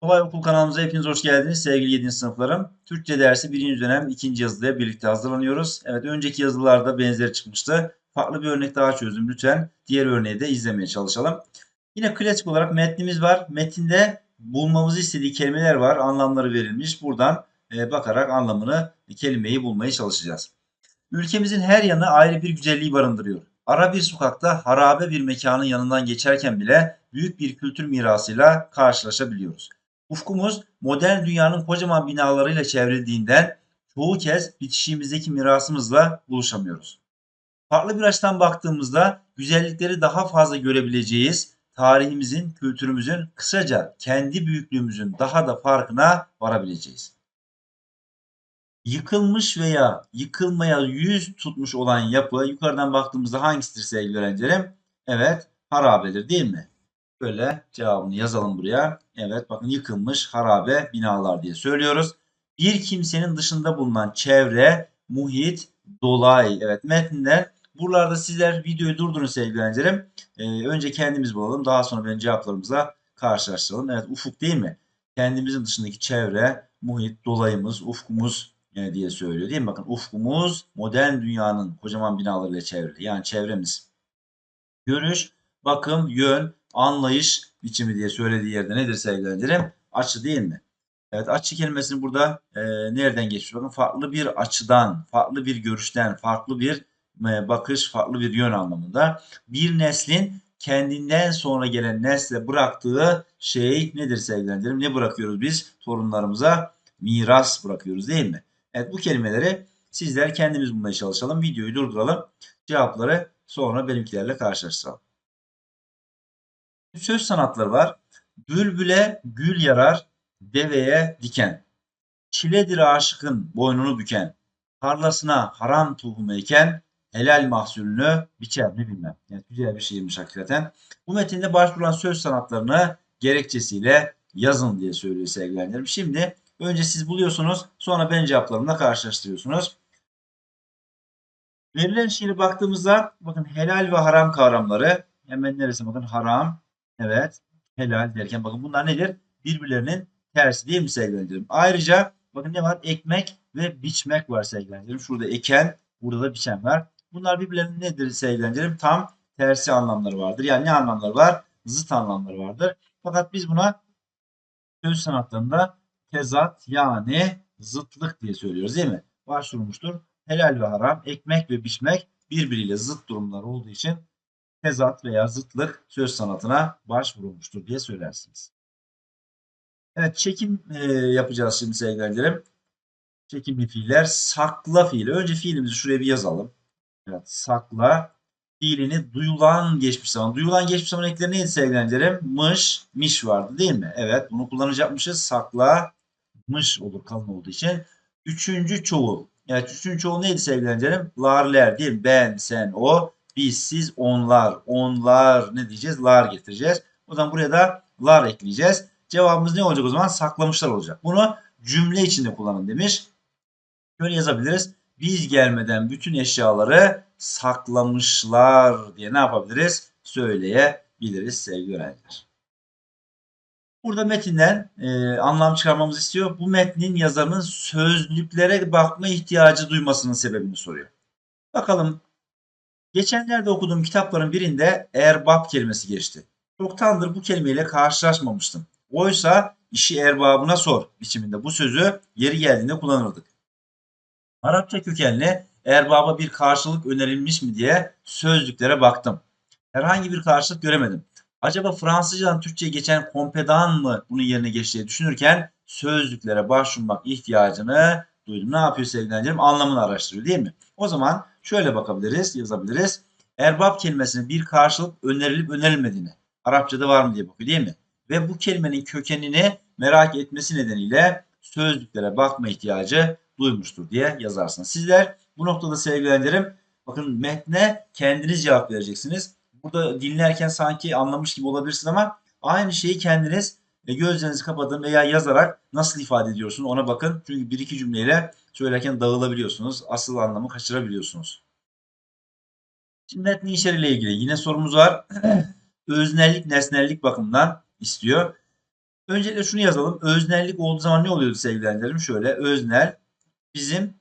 Kolay Okul kanalımıza hepiniz hoş geldiniz sevgili 7. sınıflarım. Türkçe dersi 1. dönem 2. yazılıya birlikte hazırlanıyoruz. Evet önceki yazılarda benzeri çıkmıştı. Farklı bir örnek daha çözdüm. Lütfen diğer örneği de izlemeye çalışalım. Yine klasik olarak metnimiz var. Metinde bulmamızı istediği kelimeler var. Anlamları verilmiş. Buradan e, bakarak anlamını, kelimeyi bulmaya çalışacağız. Ülkemizin her yanı ayrı bir güzelliği barındırıyor. Ara bir sokakta harabe bir mekanın yanından geçerken bile büyük bir kültür mirasıyla karşılaşabiliyoruz. Ufkumuz modern dünyanın kocaman binalarıyla çevrildiğinden çoğu kez bitişiğimizdeki mirasımızla buluşamıyoruz. Farklı bir açıdan baktığımızda güzellikleri daha fazla görebileceğiz, tarihimizin, kültürümüzün, kısaca kendi büyüklüğümüzün daha da farkına varabileceğiz. Yıkılmış veya yıkılmaya yüz tutmuş olan yapı yukarıdan baktığımızda hangisidir sevgili öğrencilerim? Evet, harabedir değil mi? Böyle cevabını yazalım buraya. Evet bakın yıkılmış harabe binalar diye söylüyoruz. Bir kimsenin dışında bulunan çevre, muhit, dolay. Evet metninden buralarda sizler videoyu durdurun sevgili öğrencilerim. Ee, önce kendimiz bulalım. Daha sonra ben cevaplarımızla karşılaştıralım. Evet ufuk değil mi? Kendimizin dışındaki çevre, muhit, dolayımız, ufkumuz diye söylüyor değil mi? Bakın ufkumuz modern dünyanın kocaman binalarıyla çevrili. Yani çevremiz. Görüş, bakım, yön, anlayış biçimi diye söylediği yerde nedir sevgili öğrencilerim? Açı değil mi? Evet açı kelimesini burada e, nereden geçiyor? Bakın farklı bir açıdan, farklı bir görüşten, farklı bir e, bakış, farklı bir yön anlamında. Bir neslin kendinden sonra gelen nesle bıraktığı şey nedir sevgili öğrencilerim? Ne bırakıyoruz biz? Torunlarımıza miras bırakıyoruz değil mi? Evet bu kelimeleri sizler kendimiz bulmaya çalışalım. Videoyu durduralım. Cevapları sonra benimkilerle karşılaştıralım. Söz sanatları var. Bülbüle gül yarar, deveye diken. Çiledir aşıkın boynunu büken. Tarlasına haram tohumu eken, helal mahsulünü biçer mi bilmem. Yani güzel bir şeymiş hakikaten. Bu metinde başvurulan söz sanatlarını gerekçesiyle yazın diye söylüyor sevgilenlerim. Şimdi önce siz buluyorsunuz sonra ben cevaplarımla karşılaştırıyorsunuz. Verilen şiire baktığımızda bakın helal ve haram kavramları hemen neresi bakın haram evet helal derken bakın bunlar nedir? Birbirlerinin tersi değil mi sevgilenlerim? Ayrıca bakın ne var? Ekmek ve biçmek var sevgilenlerim. Şurada eken burada da biçen var. Bunlar birbirlerinin nedir sevgilenlerim? Tam tersi anlamları vardır. Yani ne anlamları var? Zıt anlamları vardır. Fakat biz buna söz sanatlarında tezat yani zıtlık diye söylüyoruz değil mi? Başvurmuştur. Helal ve haram, ekmek ve biçmek birbiriyle zıt durumlar olduğu için tezat veya zıtlık söz sanatına başvurulmuştur diye söylersiniz. Evet çekim e, yapacağız şimdi sevgilerim. Çekimli fiiller sakla fiili. Önce fiilimizi şuraya bir yazalım. Evet sakla fiilini duyulan geçmiş zaman. Duyulan geçmiş zaman ekleri neydi sevgilerim? Mış, miş vardı değil mi? Evet bunu kullanacakmışız. Sakla, mış olur kalın olduğu için. Üçüncü çoğul. Evet üçüncü çoğul neydi sevgilerim? Larler değil? Ben, sen, o, biz, siz, onlar. Onlar ne diyeceğiz? Lar getireceğiz. O zaman buraya da lar ekleyeceğiz. Cevabımız ne olacak o zaman? Saklamışlar olacak. Bunu cümle içinde kullanın demiş. Şöyle yazabiliriz. Biz gelmeden bütün eşyaları saklamışlar diye ne yapabiliriz? Söyleyebiliriz sevgili öğrenciler. Burada metinden e, anlam çıkarmamızı istiyor. Bu metnin yazarının sözlüklere bakma ihtiyacı duymasının sebebini soruyor. Bakalım. Geçenlerde okuduğum kitapların birinde erbab kelimesi geçti. Çoktandır bu kelimeyle karşılaşmamıştım. Oysa işi erbabına sor biçiminde bu sözü yeri geldiğinde kullanırdık. Arapça kökenli erbaba bir karşılık önerilmiş mi diye sözlüklere baktım. Herhangi bir karşılık göremedim. Acaba Fransızcadan Türkçe'ye geçen kompedan mı bunun yerine geçtiği düşünürken sözlüklere başvurmak ihtiyacını duydum. Ne yapıyor sevgili? Anlamını araştırıyor değil mi? O zaman şöyle bakabiliriz, yazabiliriz. Erbab kelimesine bir karşılık önerilip önerilmediğini Arapçada var mı diye bakıyor değil mi? Ve bu kelimenin kökenini merak etmesi nedeniyle sözlüklere bakma ihtiyacı duymuştur diye yazarsınız. Sizler bu noktada sevgilendirim. Bakın metne kendiniz cevap vereceksiniz. Burada dinlerken sanki anlamış gibi olabilirsiniz ama aynı şeyi kendiniz e, gözlerinizi kapatın veya yazarak nasıl ifade ediyorsunuz ona bakın. Çünkü bir iki cümleyle söylerken dağılabiliyorsunuz. Asıl anlamı kaçırabiliyorsunuz. Şimdi metnin içeriğiyle ilgili yine sorumuz var. öznellik, nesnellik bakımından istiyor. Öncelikle şunu yazalım. Öznellik olduğu zaman ne oluyordu sevgili öğrencilerim? Şöyle öznel bizim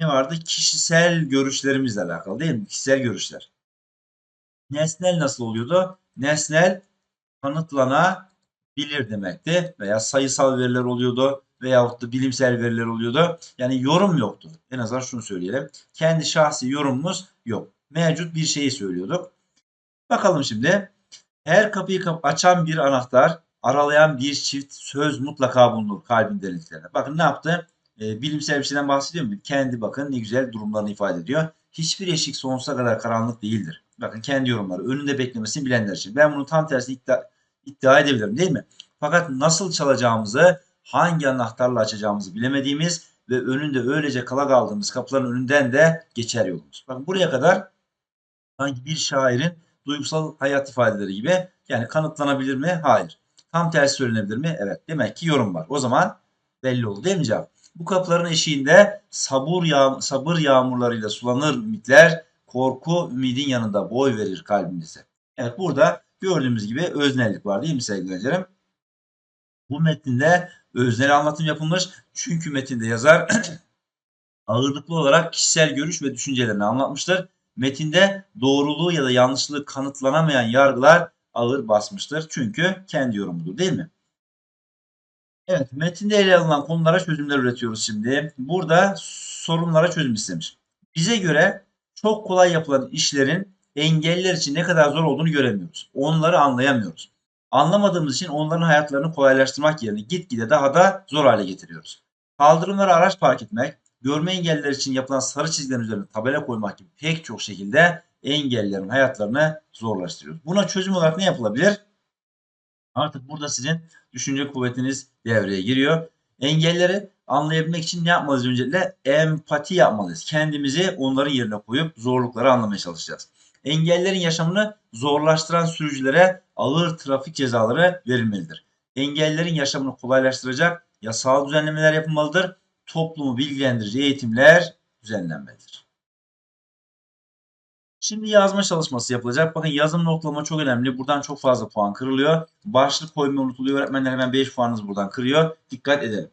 ne vardı? Kişisel görüşlerimizle alakalı değil mi? Kişisel görüşler. Nesnel nasıl oluyordu? Nesnel kanıtlanabilir demekti veya sayısal veriler oluyordu veyahut da bilimsel veriler oluyordu. Yani yorum yoktu. En azından şunu söyleyelim. Kendi şahsi yorumumuz yok. Mevcut bir şeyi söylüyorduk. Bakalım şimdi. Her kapıyı kap açan bir anahtar, aralayan bir çift söz mutlaka bulunur kalbin derinliklerine. Bakın ne yaptı? Ee, bilimsel bir şeyden bahsediyor mu? Kendi bakın ne güzel durumlarını ifade ediyor. Hiçbir eşik sonsuza kadar karanlık değildir. Bakın kendi yorumları. Önünde beklemesini bilenler için. Ben bunu tam tersi iddia, iddia edebilirim değil mi? Fakat nasıl çalacağımızı, hangi anahtarla açacağımızı bilemediğimiz ve önünde öylece kala kaldığımız kapıların önünden de geçer yolumuz. Bakın buraya kadar sanki bir şairin duygusal hayat ifadeleri gibi. Yani kanıtlanabilir mi? Hayır. Tam tersi söylenebilir mi? Evet. Demek ki yorum var. O zaman belli oldu değil mi cevap? Bu kapıların eşiğinde sabır, yağ sabır yağmurlarıyla sulanır ümitler, korku ümidin yanında boy verir kalbimize. Evet burada gördüğümüz gibi öznellik var değil mi sevgili öğrencilerim? Bu metninde öznel anlatım yapılmış. Çünkü metinde yazar ağırlıklı olarak kişisel görüş ve düşüncelerini anlatmıştır. Metinde doğruluğu ya da yanlışlığı kanıtlanamayan yargılar ağır basmıştır. Çünkü kendi yorumudur değil mi? Evet, metinde ele alınan konulara çözümler üretiyoruz şimdi. Burada sorunlara çözüm istemiş. Bize göre çok kolay yapılan işlerin engelliler için ne kadar zor olduğunu göremiyoruz. Onları anlayamıyoruz. Anlamadığımız için onların hayatlarını kolaylaştırmak yerine gitgide daha da zor hale getiriyoruz. Kaldırımlara araç park etmek, görme engelliler için yapılan sarı çizgilerin üzerine tabela koymak gibi pek çok şekilde engellilerin hayatlarını zorlaştırıyor. Buna çözüm olarak ne yapılabilir? Artık burada sizin düşünce kuvvetiniz devreye giriyor. Engelleri anlayabilmek için ne yapmalıyız öncelikle? Empati yapmalıyız. Kendimizi onların yerine koyup zorlukları anlamaya çalışacağız. Engellerin yaşamını zorlaştıran sürücülere ağır trafik cezaları verilmelidir. Engellerin yaşamını kolaylaştıracak yasal düzenlemeler yapılmalıdır. Toplumu bilgilendirici eğitimler düzenlenmelidir. Şimdi yazma çalışması yapılacak. Bakın yazım noklama çok önemli. Buradan çok fazla puan kırılıyor. Başlık koyma unutuluyor. Öğretmenler hemen 5 puanınız buradan kırıyor. Dikkat edelim.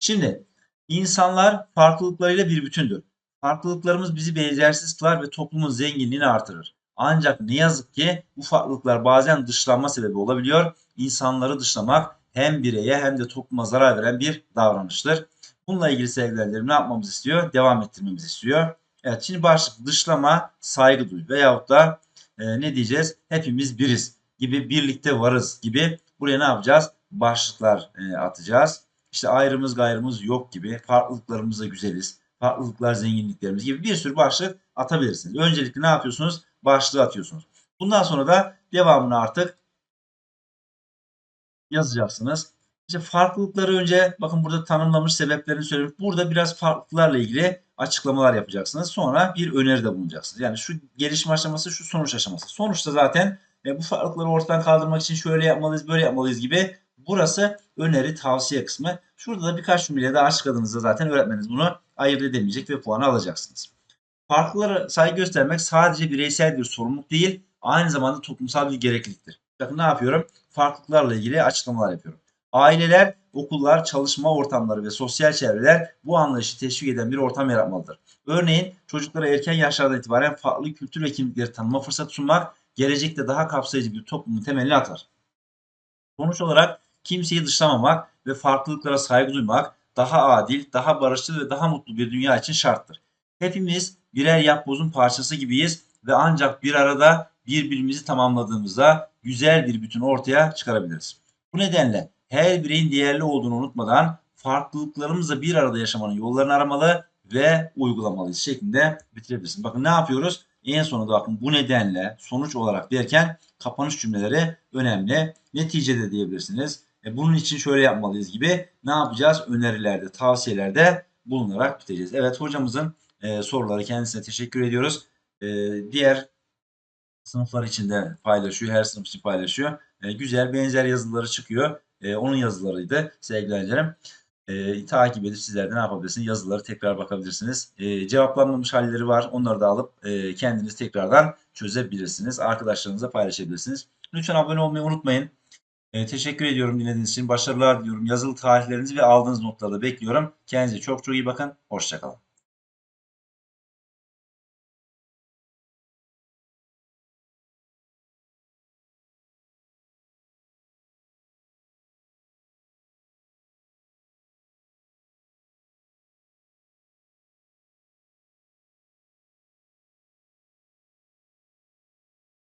Şimdi insanlar farklılıklarıyla bir bütündür. Farklılıklarımız bizi benzersiz kılar ve toplumun zenginliğini artırır. Ancak ne yazık ki bu farklılıklar bazen dışlanma sebebi olabiliyor. İnsanları dışlamak hem bireye hem de topluma zarar veren bir davranıştır. Bununla ilgili sevgililerim ne yapmamızı istiyor? Devam ettirmemizi istiyor. Evet şimdi başlık dışlama, saygı duy veyahut da e, ne diyeceğiz? Hepimiz biriz gibi birlikte varız gibi buraya ne yapacağız? Başlıklar e, atacağız. İşte ayrımız gayrımız yok gibi farklılıklarımızda güzeliz. Farklılıklar zenginliklerimiz gibi bir sürü başlık atabilirsiniz. Öncelikle ne yapıyorsunuz? Başlığı atıyorsunuz. Bundan sonra da devamını artık yazacaksınız. İşte farklılıkları önce bakın burada tanımlamış sebeplerini söylemiş. Burada biraz farklılıklarla ilgili açıklamalar yapacaksınız. Sonra bir öneride bulunacaksınız. Yani şu gelişme aşaması şu sonuç aşaması. Sonuçta zaten e, bu farklılıkları ortadan kaldırmak için şöyle yapmalıyız böyle yapmalıyız gibi burası öneri tavsiye kısmı. Şurada da birkaç cümleyle daha açıkladığınızda zaten öğretmeniniz bunu ayırt edemeyecek ve puanı alacaksınız. Farklılara saygı göstermek sadece bireysel bir sorumluluk değil aynı zamanda toplumsal bir gerekliliktir. Bakın ne yapıyorum? Farklılıklarla ilgili açıklamalar yapıyorum. Aileler, okullar, çalışma ortamları ve sosyal çevreler bu anlayışı teşvik eden bir ortam yaratmalıdır. Örneğin çocuklara erken yaşlardan itibaren farklı kültür ve kimlikleri tanıma fırsatı sunmak gelecekte daha kapsayıcı bir toplumun temelini atar. Sonuç olarak kimseyi dışlamamak ve farklılıklara saygı duymak daha adil, daha barışçıl ve daha mutlu bir dünya için şarttır. Hepimiz birer yapbozun parçası gibiyiz ve ancak bir arada birbirimizi tamamladığımızda güzel bir bütün ortaya çıkarabiliriz. Bu nedenle her bireyin değerli olduğunu unutmadan farklılıklarımızla bir arada yaşamanın yollarını aramalı ve uygulamalıyız şeklinde bitirebilirsin. Bakın ne yapıyoruz? En sonunda bakın bu nedenle sonuç olarak derken kapanış cümleleri önemli. Neticede diyebilirsiniz. E bunun için şöyle yapmalıyız gibi ne yapacağız? Önerilerde, tavsiyelerde bulunarak biteceğiz. Evet hocamızın e, soruları kendisine teşekkür ediyoruz. E, diğer sınıflar için de paylaşıyor. Her sınıf için paylaşıyor. E, güzel benzer yazıları çıkıyor. E, onun yazılarıydı sevgili öğrencilerim. e, takip edip sizler de ne yapabilirsiniz? Yazıları tekrar bakabilirsiniz. E, cevaplanmamış halleri var. Onları da alıp e, kendiniz tekrardan çözebilirsiniz. Arkadaşlarınızla paylaşabilirsiniz. Lütfen abone olmayı unutmayın. E, teşekkür ediyorum dinlediğiniz için. Başarılar diliyorum. Yazılı tarihlerinizi ve aldığınız notları da bekliyorum. Kendinize çok çok iyi bakın. Hoşçakalın.